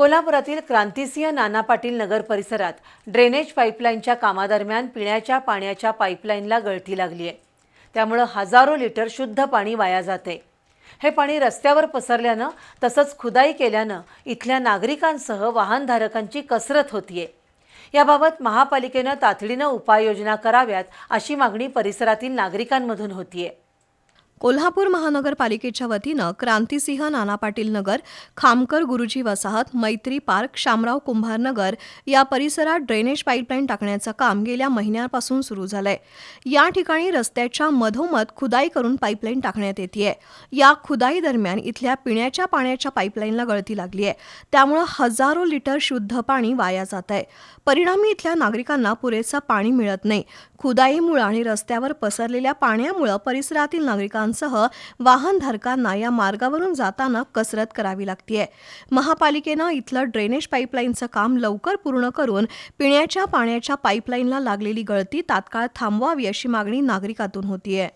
कोल्हापुरातील क्रांतिसिंह नाना पाटील नगर परिसरात ड्रेनेज पाईपलाईनच्या कामादरम्यान पिण्याच्या पाण्याच्या पाईपलाईनला गळती लागली आहे. त्यामुळं हजारो लिटर शुद्ध पाणी वाया जाते. हे पाणी रस्त्यावर पसरल्यानं तसंच खुदाई केल्यानं इथल्या नागरिकांसह वाहनधारकांची कसरत होतीये. याबाबत महापालिकेनं तातडीनं उपाययोजना कराव्यात अशी मागणी परिसरातील नागरिकांमधून होतीये. कोल्हापूर महानगरपालिकेच्या वतीनं क्रांतिसिंह नाना पाटील नगर खामकर गुरुजी वसाहत मैत्री पार्क शामराव कुंभार नगर या परिसरात ड्रेनेज पाईपलाईन टाकण्याचं काम गेल्या महिन्यापासून सुरू झालंय. या ठिकाणी रस्त्याच्या मधोमध खुदाई करून पाईपलाईन टाकण्यात येते या खुदाई दरम्यान इथल्या पिण्याच्या पाण्याच्या पाईपलाईनला गळती लागली आहे त्यामुळं हजारो लिटर शुद्ध पाणी वाया जात आहे परिणामी इथल्या नागरिकांना पुरेसं पाणी मिळत नाही. खुदाईमुळे आणि रस्त्यावर पसरलेल्या पाण्यामुळे परिसरातील नागरिकांना वाहनांसह वाहनधारकांना या मार्गावरून जाताना कसरत करावी लागतीये. महापालिकेनं इथलं ड्रेनेज पाईपलाईनचं काम लवकर पूर्ण करून पिण्याच्या पाण्याच्या पाईपलाईनला लागलेली गळती तात्काळ थांबवावी अशी मागणी नागरिकातून होतीये.